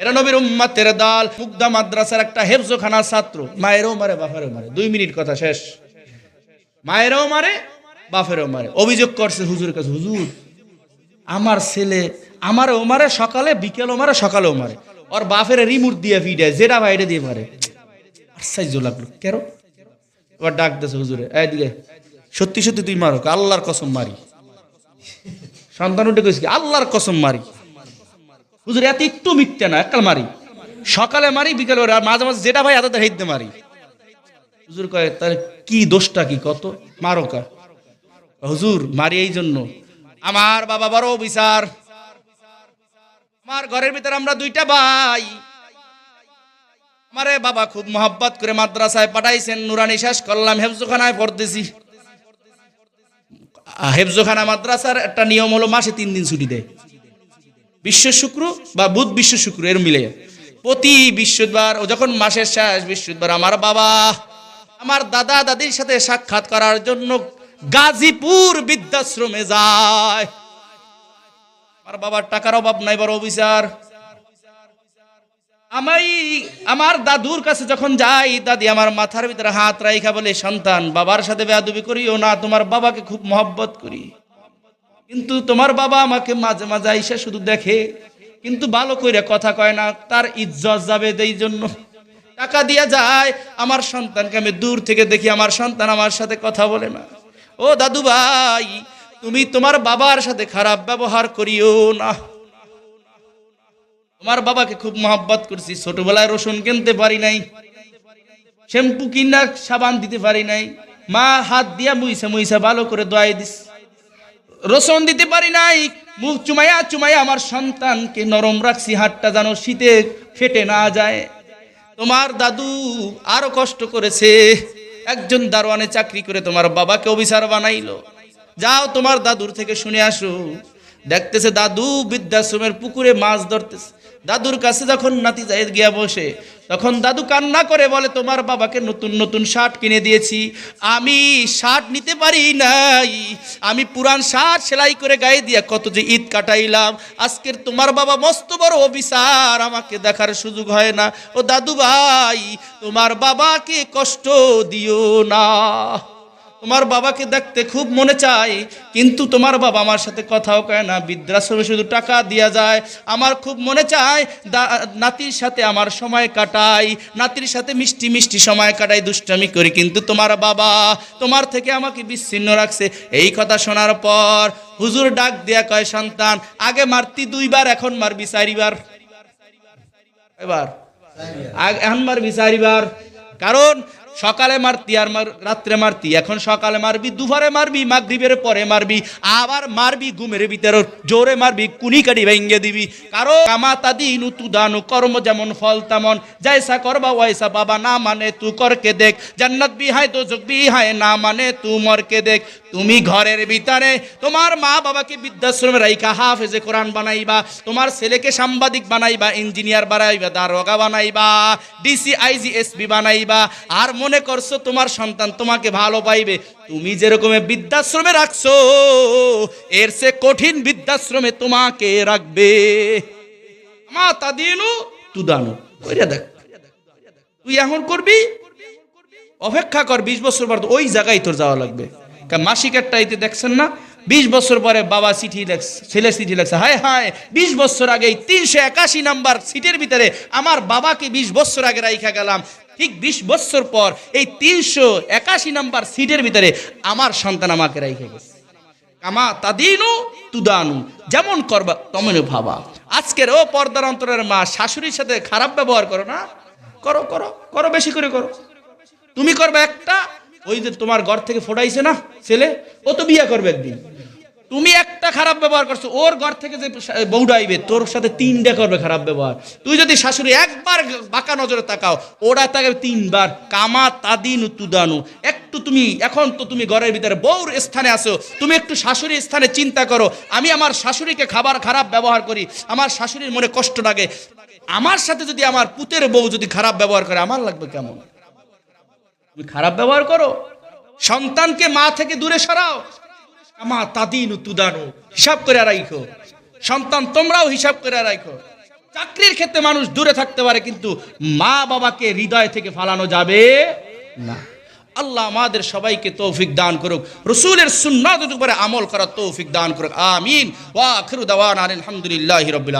এরা নবীর উম্মাতের দল মুগ্ধা মাদ্রাসার একটা হেফজোখানা ছাত্র। মায়েরও মারে বাফেরও মারে। দুই মিনিট কথা শেষ। মায়েরও মারে বাফেরও মারে। অভিযোগ করছে হুজুরের কাছে হুজুর আমার ছেলে আমারও মারে সকালে বিকেলও মারে সকালেও মারে। ওর বাফের রিমোট দিয়ে ফিডে যেটা বাইরে দিয়ে মারে। আশ্চর্য লাগল। কেন? এবার ডাক দিয়েছে হুজুরে এইদিকে সত্যি সত্যি তুই মারো আল্লাহর কসম মারি। সন্তান উঠে কইছি কি, আল্লাহর কসম মারি। হুজুর, এত একটু মিথ্যে না একাল মারি। সকালে মারি, বিকেলে আর মাঝে মাঝে যেটা ভাই হাতে হেঁটে মারি। হুজুর কয় তাহলে কি দোষটা কি, কত? মারো কা। হুজুর, মারি এই জন্য। আমার বাবা বড় বিচার আমার ঘরের ভিতরে আমরা দুইটা ভাই। আমারে বাবা খুব মোহাব্বত করে মাদ্রাসায় পাঠাইছেন, নুরানি শেষ করলাম, হেফজোখানায় পড়তেছি। হেফজোখানা মাদ্রাসার একটা নিয়ম হলো মাসে তিন দিন ছুটি দেয়। বিশ্ব শুক্র বা বুধ বিশ্ব শুক্র, এর মিলে। প্রতি বৃহস্পতিবার ও যখন মাসের শেষ বৃহস্পতিবার, আমার বাবা, আমার দাদা, দাদির সাথে সাক্ষাৎ করার জন্য গাজীপুর বৃদ্ধাশ্রমে যায়। আমার বাবার টাকার অভাব নাই, বড় অফিসার। আমি আমার দাদুর কাছে যখন যাই, দাদি আমার মাথার ভিতরে হাত রাইখা বলে, সন্তান, বাবার সাথে বেয়াদবি করিও না, তোমার বাবাকে খুব মহব্বত করি। কিন্তু তোমার বাবা আমাকে মাঝে মাঝে আইসা শুধু দেখে, কিন্তু ভালো কইরা কথা কয় না, তার ইজ্জত যাবে এই জন্য। টাকা দিয়া যায়, আমার সন্তানকে আমি দূর থেকে দেখি, আমার সন্তান আমার সাথে কথা বলে না। ও দাদু ভাই, তুমি তোমার বাবার সাথে খারাপ ব্যবহার করিও না। তোমার বাবাকে খুব মহাব্বত করছি, ছোটবেলায় রসুন কিনতে পারি নাই, শ্যাম্পু কিনা সাবান দিতে পারি নাই, মা হাত দিয়া মুইসা মুইসা ভালো করে দোয়াই দিস। রসুন দিতে পারি নাই। মুখ চুমাইয়া চুমাইয়া আমার সন্তানকে নরম রাখছি, হাতটা যেন শীতে ফেটে না যায়। তোমার দাদু আরও কষ্ট করেছে। একজন দারোয়ানে চাকরি করে তোমার বাবাকে অভিসার বানাইলো। যাও তোমার দাদুর থেকে শুনে আসো। দেখতেছে দাদু বৃদ্ধাশ্রমের পুকুরে মাছ ধরতেছে। দাদুর কাছে যখন নাতি যাই গিয়া বসে, তখন দাদু কান্না করে বলে, তোমার বাবাকে নতুন নতুন শার্ট কিনে দিয়েছি। আমি শার্ট নিতে পারি নাই। আমি পুরান শার্ট সেলাই করে গায়ে দিয়া কত যে ঈদ কাটাইলাম। আজকের তোমার বাবা মস্ত বড় অফিসার, আমাকে দেখার সুযোগ হয় না। ও দাদু ভাই, তোমার বাবাকে কষ্ট দিও না। তোমার বাবাকে দেখতে খুব মনে চায় কিন্তু তোমার বাবা আমার সাথে কথাও কয় না, বৃদ্ধাশ্রমে শুধু টাকা দেওয়া যায়। আমার খুব মনে চায় নাতির সাথে আমার সময় কাটাই, নাতির সাথে মিষ্টি মিষ্টি সময় কাটাই, দুষ্টামি করি। কিন্তু তোমার বাবা তোমার থেকে আমাকে বিচ্ছিন্ন রাখছে। এই কথা শোনার পর হুজুর ডাক দেয়া কয়, সন্তান, আগে মারতি দুইবার, এখন মারবি চারিবার। এবার এখন মারবি চারিবার। কারণ সকালে মারতি আর মার রাত্রে মারতি, এখন সকালে মারবি, দুপুরে মারবি, মাগরিবের পরে মারবি, আবার মারবি, ঘুমের ভিতরে জোরে মারবি, কুনি কাটি ভেঙ্গে দিবি। কারও কামা তাদি তু দানু কর্ম যেমন ফল তেমন। যাইসা করবা, ওয়াইসা বাবা, না মানে তু করকে দেখ। জান্নাত বিহায় তো যোগ বিহায়, না মানে তু মরকে দেখ। তুমি ঘরের ভিতরে, তোমার মা বাবাকে বৃদ্ধাশ্রমে রাইখা, হাফেজে কোরআন বানাইবা। তোমার ছেলেকে সাংবাদিক বানাইবা, ইঞ্জিনিয়ার বানাইবা, দারোগা বানাইবা, ডিসি, আইজি, এসপি বানাইবা। আর মনে করছ তোমার সন্তান তোমাকে ভালো পাইবে তুমি যেরকম বৃদ্ধাশ্রমে রাখছো, এর সে কঠিন বৃদ্ধাশ্রমে তোমাকে রাখবে। মা তাদিনু তুদানু, কইরা দেখ। তুই এখন করবি? অপেক্ষা কর, বিশ বছর পর ওই জায়গায় তোর যাওয়া লাগবে। কারণ টাইতে দেখছেন না বিশ বছর পরে বাবা চিঠি লেখছে, ছেলে চিঠি লেখছে, হায় হায়, বিশ বছর আগে তিনশো একাশি নাম্বার সিটের ভিতরে আমার বাবাকে বিশ বছর আগে রাইখা গেলাম। ঠিক বিশ বছর পর এই তিনশো একাশি নাম্বার সিটের ভিতরে আমার সন্তান আমাকে রাইখে গেছে। কামা তাদিনু তুদানু, যেমন করবা তেমনই ভাবা। আজকের ও পর্দার অন্তরের মা শাশুড়ির সাথে খারাপ ব্যবহার করো না। করো করো করো, বেশি করে করো। তুমি করবে একটা ওই যে তোমার ঘর থেকে ফোটাইছে না ছেলে, ও তো বিয়ে করবে একদিন। তুমি একটা খারাপ ব্যবহার করছ, ওর ঘর থেকে যে বউটা আইবে তোর সাথে তিনটা করবে খারাপ ব্যবহার। তুই যদি শাশুড়ি একবার বাঁকা নজরে তাকাও, ওরা তাকে তিনবার, কামা তাদিন তুদানু। একটু তুমি, এখন তো তুমি ঘরের ভিতরে বউর স্থানে আসো তুমি একটু শাশুড়ির স্থানে চিন্তা করো। আমি আমার শাশুড়িকে খাবার খারাপ ব্যবহার করি, আমার শাশুড়ির মনে কষ্ট লাগে। আমার সাথে যদি আমার পুতের বউ যদি খারাপ ব্যবহার করে, আমার লাগবে কেমন? তুমি খারাপ ব্যবহার করো। সন্তানকে মা থেকে দূরে সরাও। আমা তাদিনু তুদানু, হিসাব করে রাখো সন্তান তোমরাও হিসাব করে রাখো চাকরির ক্ষেত্রে মানুষ দূরে থাকতে পারে, কিন্তু মা বাবাকে হৃদয় থেকে ফালানো যাবে না। আল্লাহ আমাদের সবাইকে তৌফিক দান করুক। রসুলের সুন্নাতের উপরে আমল করার তৌফিক দান করুক। আমিন। ওয়া আখিরু দাওয়ানা আলহামদুলিল্লাহি রাব্বিল